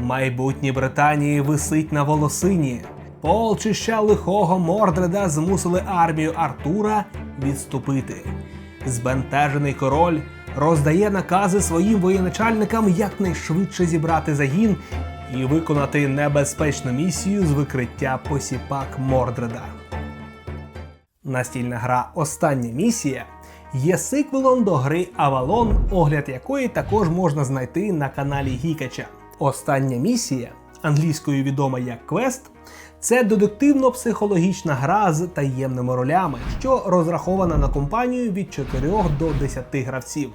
Майбутнє Британії висить на волосині. Полчища лихого Мордреда змусили армію Артура відступити. Збентежений король роздає накази своїм воєначальникам якнайшвидше зібрати загін і виконати небезпечну місію з викриття посіпак Мордреда. Настільна гра Остання місія є сиквелом до гри Avalon, огляд якої також можна знайти на каналі Гікача. Остання місія, англійською відома як Квест, це детективно-психологічна гра з таємними ролями, що розрахована на компанію від 4 до 10 гравців.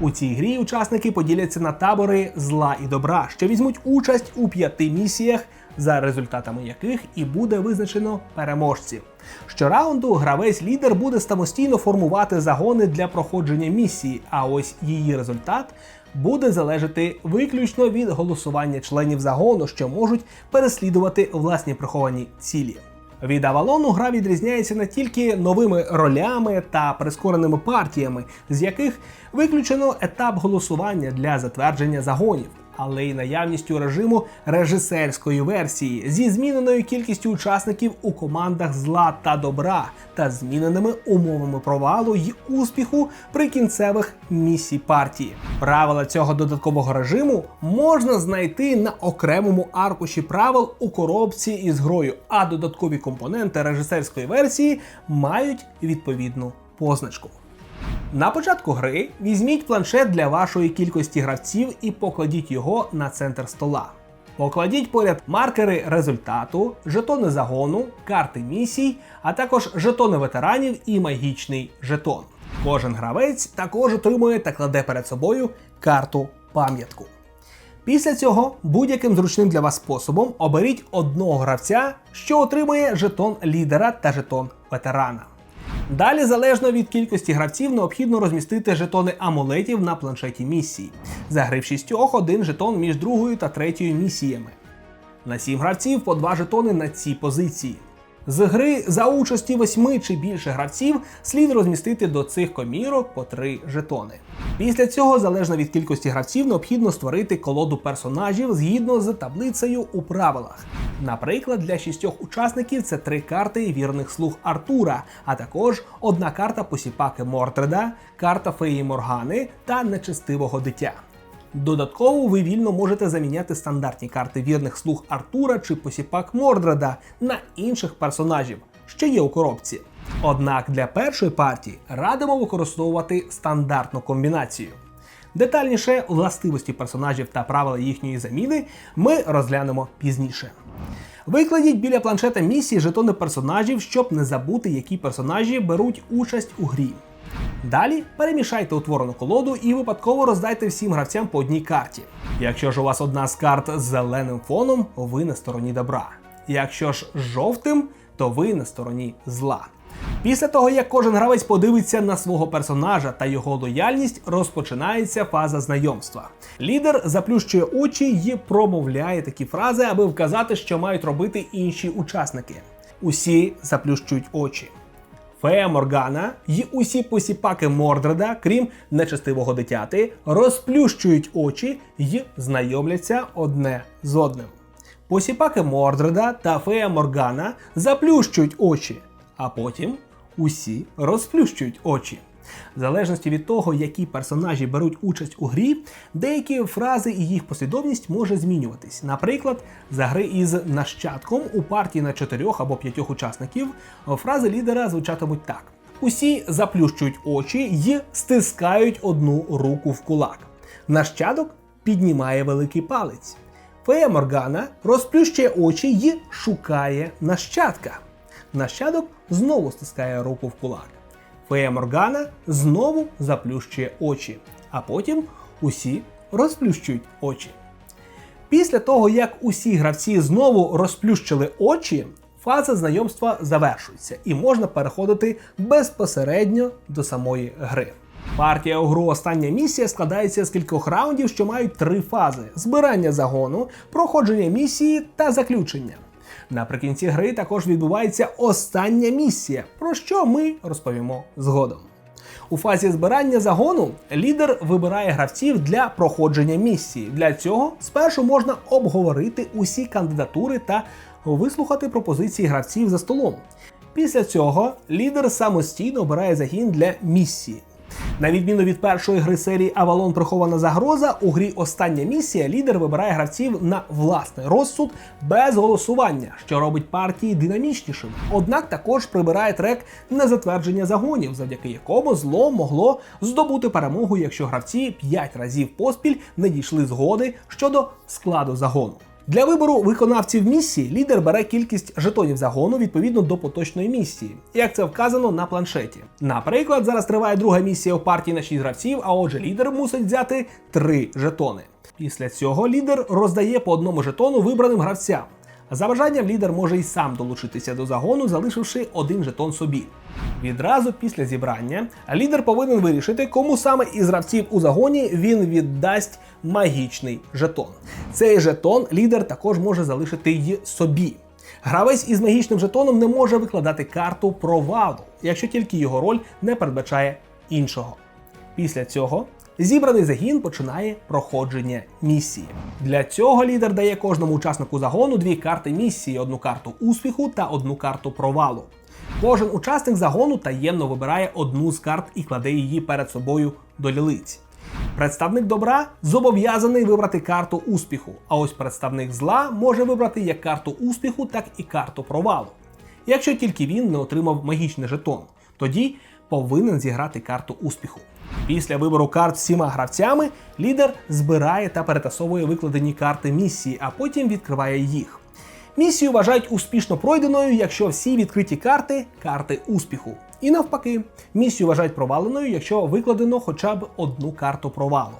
У цій грі учасники поділяться на табори зла і добра, що візьмуть участь у п'яти місіях, за результатами яких і буде визначено переможців. Щораунду гравець лідер буде самостійно формувати загони для проходження місії, а ось її результат буде залежати виключно від голосування членів загону, що можуть переслідувати власні приховані цілі. Від Авалону гра відрізняється не тільки новими ролями та прискореними партіями, з яких виключено етап голосування для затвердження загонів, але й наявністю режиму режисерської версії зі зміненою кількістю учасників у командах зла та добра та зміненими умовами провалу й успіху при кінцевих місій партії. Правила цього додаткового режиму можна знайти на окремому аркуші правил у коробці із грою, а додаткові компоненти режисерської версії мають відповідну позначку. На початку гри візьміть планшет для вашої кількості гравців і покладіть його на центр стола. Покладіть поряд маркери результату, жетони загону, карти місій, а також жетони ветеранів і магічний жетон. Кожен гравець також отримує та кладе перед собою карту пам'ятку. Після цього будь-яким зручним для вас способом оберіть одного гравця, що отримує жетон лідера та жетон ветерана. Далі, залежно від кількості гравців, необхідно розмістити жетони амулетів на планшеті місії. За шістьох один жетон між другою та третьою місіями. На сім гравців по два жетони на ці позиції. З гри за участі восьми чи більше гравців слід розмістити до цих комірок по три жетони. Після цього, залежно від кількості гравців, необхідно створити колоду персонажів згідно з таблицею у правилах. Наприклад, для шістьох учасників це три карти вірних слуг Артура, а також одна карта посіпаки Мортреда, карта феї Моргани та нечестивого дитя. Додатково ви вільно можете заміняти стандартні карти вірних слуг Артура чи посіпак Мордреда на інших персонажів, що є у коробці. Однак для першої партії радимо використовувати стандартну комбінацію. Детальніше властивості персонажів та правила їхньої заміни ми розглянемо пізніше. Викладіть біля планшета місії жетони персонажів, щоб не забути, які персонажі беруть участь у грі. Далі перемішайте утворену колоду і випадково роздайте всім гравцям по одній карті. Якщо ж у вас одна з карт з зеленим фоном, ви на стороні добра. Якщо ж жовтим, то ви на стороні зла. Після того, як кожен гравець подивиться на свого персонажа та його лояльність, розпочинається фаза знайомства. Лідер заплющує очі і промовляє такі фрази, аби вказати, що мають робити інші учасники. Усі заплющують очі. Фея Моргана й усі посіпаки Мордреда, крім нечестивого дитяти, розплющують очі й знайомляться одне з одним. Посіпаки Мордреда та Фея Моргана заплющують очі, а потім усі розплющують очі. В залежності від того, які персонажі беруть участь у грі, деякі фрази і їх послідовність може змінюватись. Наприклад, за гри із нащадком у партії на 4 або 5 учасників фрази лідера звучатимуть так: усі заплющують очі й стискають одну руку в кулак. Нащадок піднімає великий палець. Фея Моргана розплющує очі й шукає нащадка. Нащадок знову стискає руку в кулак. Фея Моргана знову заплющує очі, а потім усі розплющують очі. Після того, як усі гравці знову розплющили очі, фаза знайомства завершується і можна переходити безпосередньо до самої гри. Партія у гру Остання місія складається з кількох раундів, що мають три фази: збирання загону, проходження місії та заключення. Наприкінці гри також відбувається остання місія, про що ми розповімо згодом. У фазі збирання загону лідер вибирає гравців для проходження місії. Для цього спершу можна обговорити усі кандидатури та вислухати пропозиції гравців за столом. Після цього лідер самостійно обирає загін для місії. На відміну від першої гри серії Авалон Прихована загроза, у грі Остання місія лідер вибирає гравців на власний розсуд без голосування, що робить партії динамічнішими. Однак також прибирає трек на затвердження загонів, завдяки якому зло могло здобути перемогу, якщо гравці 5 разів поспіль не дійшли згоди щодо складу загону. Для вибору виконавців місії лідер бере кількість жетонів загону відповідно до поточної місії, як це вказано на планшеті. Наприклад, зараз триває друга місія у партії на 6 гравців, а отже, лідер мусить взяти 3 жетони. Після цього лідер роздає по одному жетону вибраним гравцям. За бажанням лідер може й сам долучитися до загону, залишивши один жетон собі. Відразу після зібрання лідер повинен вирішити, кому саме із гравців у загоні він віддасть магічний жетон. Цей жетон лідер також може залишити й собі. Гравець із магічним жетоном не може викладати карту провалу, якщо тільки його роль не передбачає іншого. Після цього зібраний загін починає проходження місії. Для цього лідер дає кожному учаснику загону дві карти місії: одну карту успіху та одну карту провалу. Кожен учасник загону таємно вибирає одну з карт і кладе її перед собою до лілиць. Представник добра зобов'язаний вибрати карту успіху, а ось представник зла може вибрати як карту успіху, так і карту провалу. Якщо тільки він не отримав магічний жетон, тоді повинен зіграти карту успіху. Після вибору карт всіма гравцями лідер збирає та перетасовує викладені карти місії, а потім відкриває їх. Місію вважають успішно пройденою, якщо всі відкриті карти карти успіху. І навпаки, місію вважають проваленою, якщо викладено хоча б одну карту провалу.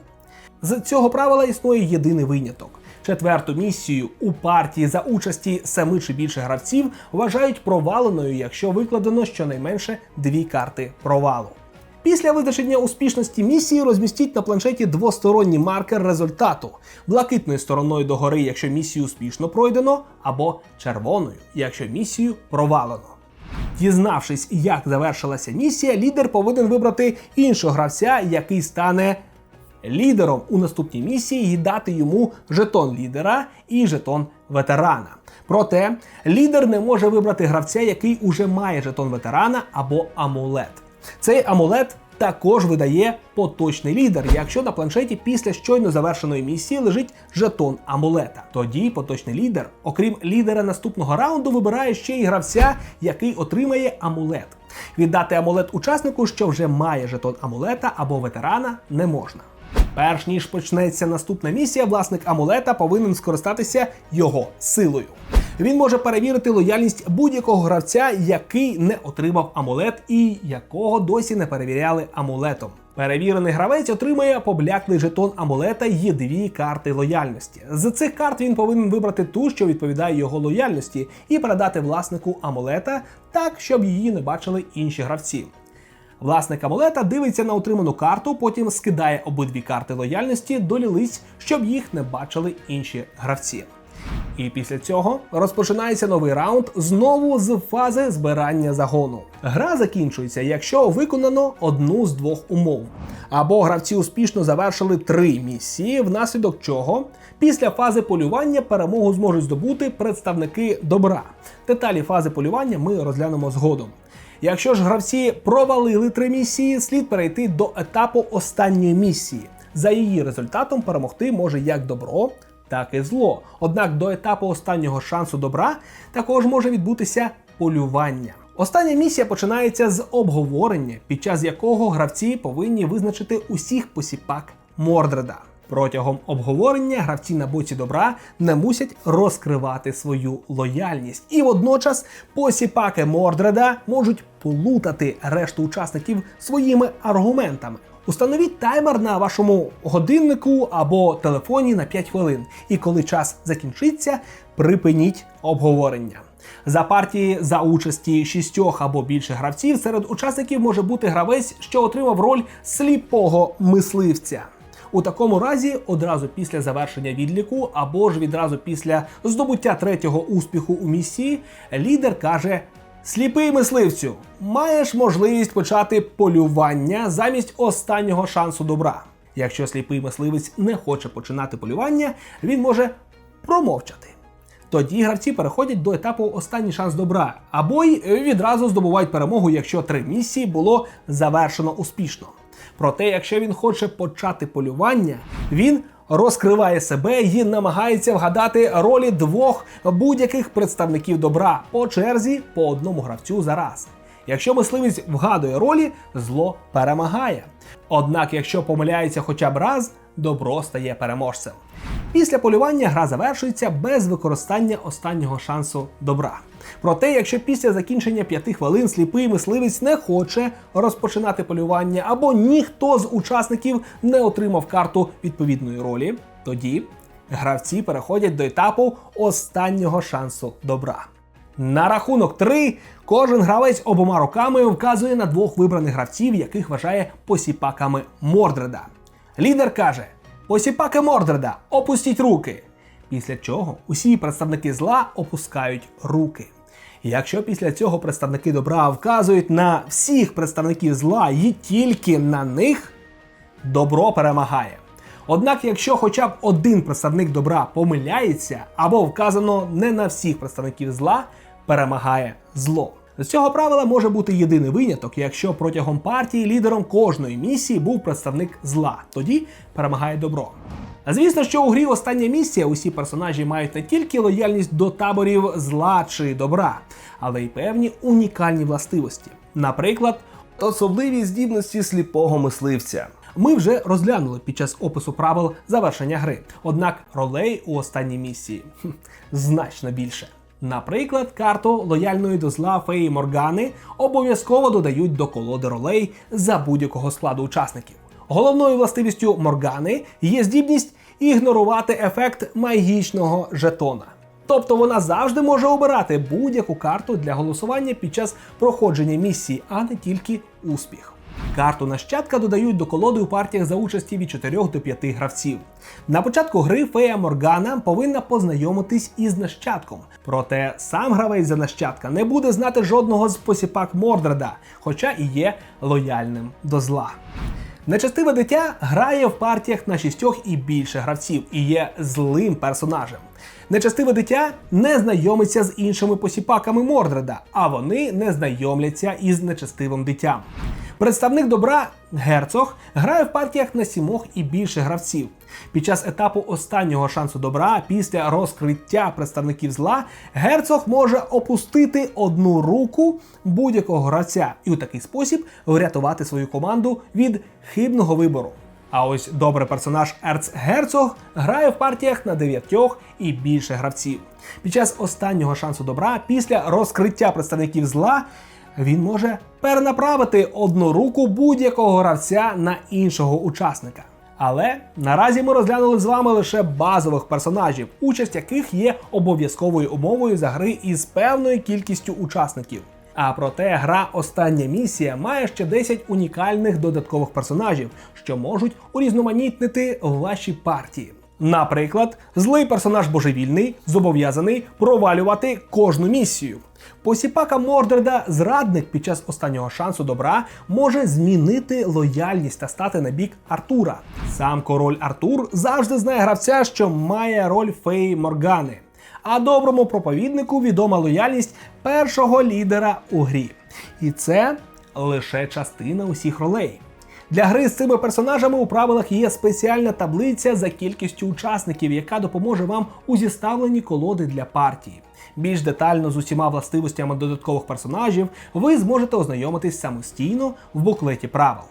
З цього правила існує єдиний виняток. Четверту місію у партії за участі семи чи більше гравців вважають проваленою, якщо викладено щонайменше дві карти провалу. Після визначення успішності місії розмістіть на планшеті двосторонній маркер результату блакитною стороною догори, якщо місію успішно пройдено, або червоною, якщо місію провалено. Дізнавшись, як завершилася місія, лідер повинен вибрати іншого гравця, який стане лідером у наступній місії і дати йому жетон лідера і жетон ветерана. Проте лідер не може вибрати гравця, який уже має жетон ветерана або амулет. Цей амулет також видає поточний лідер, якщо на планшеті після щойно завершеної місії лежить жетон амулета. Тоді поточний лідер, окрім лідера наступного раунду, вибирає ще й гравця, який отримає амулет. Віддати амулет учаснику, що вже має жетон амулета або ветерана, не можна. Перш ніж почнеться наступна місія, власник амулета повинен скористатися його силою. Він може перевірити лояльність будь-якого гравця, який не отримав амулет і якого досі не перевіряли амулетом. Перевірений гравець отримує побляклий жетон амулета і дві карти лояльності. З цих карт він повинен вибрати ту, що відповідає його лояльності, і передати власнику амулета так, щоб її не бачили інші гравці. Власник амулета дивиться на отриману карту, потім скидає обидві карти лояльності до лілиць, щоб їх не бачили інші гравці. І після цього розпочинається новий раунд знову з фази збирання загону. Гра закінчується, якщо виконано одну з двох умов. Або гравці успішно завершили три місії, внаслідок чого після фази полювання перемогу зможуть здобути представники добра. Деталі фази полювання ми розглянемо згодом. Якщо ж гравці провалили три місії, слід перейти до етапу останньої місії. За її результатом перемогти може як добро, так і зло. Однак до етапу останнього шансу добра також може відбутися полювання. Остання місія починається з обговорення, під час якого гравці повинні визначити усіх посіпак Мордреда. Протягом обговорення гравці на боці добра не мусять розкривати свою лояльність, і водночас посіпаки Мордреда можуть плутати решту учасників своїми аргументами. Установіть таймер на вашому годиннику або телефоні на 5 хвилин, і коли час закінчиться, припиніть обговорення. За партії за участі шістьох або більше гравців серед учасників може бути гравець, що отримав роль сліпого мисливця. У такому разі, одразу після завершення відліку, або ж відразу після здобуття третього успіху у місії, лідер каже Сліпий мисливцю, маєш можливість почати полювання замість останнього шансу добра. Якщо сліпий мисливець не хоче починати полювання, він може промовчати. Тоді гравці переходять до етапу останній шанс добра, або й відразу здобувають перемогу, якщо три місії було завершено успішно. Проте, якщо він хоче почати полювання, він розкриває себе і намагається вгадати ролі двох будь-яких представників добра по черзі по одному гравцю за раз. Якщо мисливець вгадує ролі, зло перемагає. Однак, якщо помиляється хоча б раз, добро стає переможцем. Після полювання гра завершується без використання останнього шансу добра. Проте, якщо після закінчення п'яти хвилин сліпий мисливець не хоче розпочинати полювання, або ніхто з учасників не отримав карту відповідної ролі, тоді гравці переходять до етапу останнього шансу добра. На рахунок 3 кожен гравець обома руками вказує на двох вибраних гравців, яких вважає посіпаками Мордреда. Лідер каже: Посіпаки Мордреда, опустіть руки. Після чого усі представники зла опускають руки. Якщо після цього представники добра вказують на всіх представників зла і тільки на них, добро перемагає. Однак, якщо хоча б один представник добра помиляється або вказано не на всіх представників зла, перемагає зло. З цього правила може бути єдиний виняток, якщо протягом партії лідером кожної місії був представник зла, тоді перемагає добро. Звісно, що у грі остання місія усі персонажі мають не тільки лояльність до таборів зла чи добра, але й певні унікальні властивості. Наприклад, особливі здібності сліпого мисливця. Ми вже розглянули під час опису правил завершення гри. Однак ролей у останній місії хм, значно більше. Наприклад, карту лояльної до зла феї Моргани обов'язково додають до колоди ролей за будь-якого складу учасників. Головною властивістю Моргани є здібність ігнорувати ефект магічного жетона. Тобто вона завжди може обирати будь-яку карту для голосування під час проходження місії, а не тільки успіх. Карту нащадка додають до колоди у партіях за участі від 4 до 5 гравців. На початку гри Фея Моргана повинна познайомитись із нащадком. Проте сам гравець за нащадка не буде знати жодного з посіпак Мордреда, хоча і є лояльним до зла. Нечестиве дитя грає в партіях на шістьох і більше гравців і є злим персонажем. Нечестиве дитя не знайомиться з іншими посіпаками Мордреда, а вони не знайомляться із нечестивим дитям. Представник добра герцог грає в партіях на сімох і більше гравців. Під час етапу останнього шансу добра, після розкриття представників зла, герцог може опустити одну руку будь-якого гравця і у такий спосіб врятувати свою команду від хибного вибору. А ось добрий персонаж Ерцгерцог грає в партіях на дев'ятьох і більше гравців. Під час останнього шансу добра, після розкриття представників зла, він може перенаправити одну руку будь-якого гравця на іншого учасника. Але наразі ми розглянули з вами лише базових персонажів, участь яких є обов'язковою умовою за гри із певною кількістю учасників. А проте гра Остання місія має ще 10 унікальних додаткових персонажів, що можуть урізноманітнити ваші партії. Наприклад, злий персонаж божевільний зобов'язаний провалювати кожну місію. Посіпака Мордреда, зрадник під час останнього шансу добра, може змінити лояльність та стати на бік Артура. Сам король Артур завжди знає гравця, що має роль феї Моргани. А доброму проповіднику відома лояльність першого лідера у грі. І це лише частина усіх ролей. Для гри з цими персонажами у правилах є спеціальна таблиця за кількістю учасників, яка допоможе вам у зіставленні колоди для партії. Більш детально з усіма властивостями додаткових персонажів ви зможете ознайомитись самостійно в буклеті правил.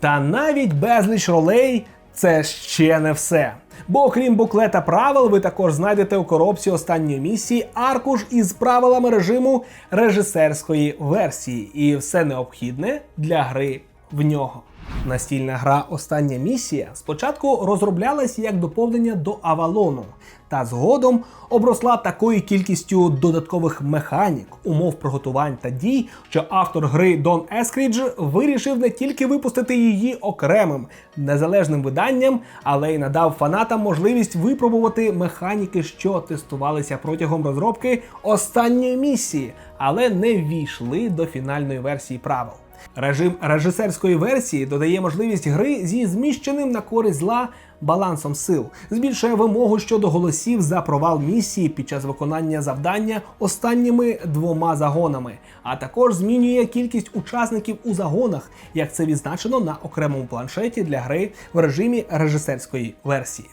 Та навіть безліч ролей це ще не все. Бо окрім буклета правил, ви також знайдете у коробці останньої місії аркуш із правилами режиму режисерської версії, і все необхідне для гри в нього. Настільна гра Остання місія спочатку розроблялась як доповнення до Авалону, та згодом обросла такою кількістю додаткових механік, умов приготувань та дій, що автор гри Дон Ескрідж вирішив не тільки випустити її окремим незалежним виданням, але й надав фанатам можливість випробувати механіки, що тестувалися протягом розробки останньої місії, але не ввійшли до фінальної версії правил. Режим режисерської версії додає можливість гри зі зміщеним на користь зла балансом сил, збільшує вимогу щодо голосів за провал місії під час виконання завдання останніми двома загонами, а також змінює кількість учасників у загонах, як це відзначено на окремому планшеті для гри в режимі режисерської версії.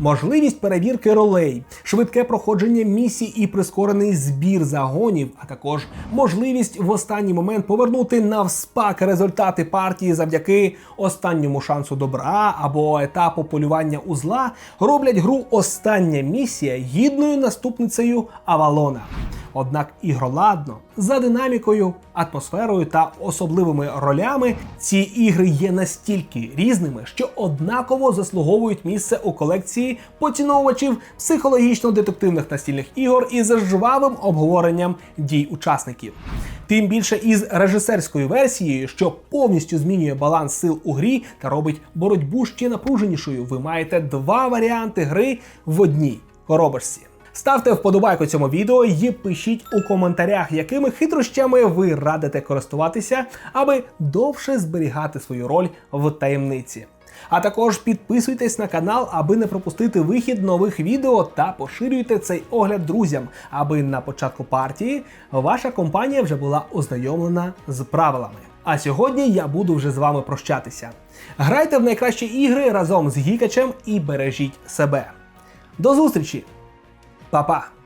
Можливість перевірки ролей, швидке проходження місій і прискорений збір загонів, а також можливість в останній момент повернути навспак результати партії завдяки останньому шансу добра або етапу полювання узла, роблять гру Остання місія гідною наступницею Авалона. Однак ігроладно, за динамікою, атмосферою та особливими ролями ці ігри є настільки різними, що однаково заслуговують місце у колекції поціновувачів психологічно-детективних настільних ігор із жвавим обговоренням дій учасників. Тим більше із режисерською версією, що повністю змінює баланс сил у грі та робить боротьбу ще напруженішою. Ви маєте два варіанти гри в одній коробочці. Ставте вподобайку цьому відео і пишіть у коментарях, якими хитрощами ви радите користуватися, аби довше зберігати свою роль в таємниці. А також підписуйтесь на канал, аби не пропустити вихід нових відео та поширюйте цей огляд друзям, аби на початку партії ваша компанія вже була ознайомлена з правилами. А сьогодні я буду вже з вами прощатися. Грайте в найкращі ігри разом з Гікачем і бережіть себе. До зустрічі! papá.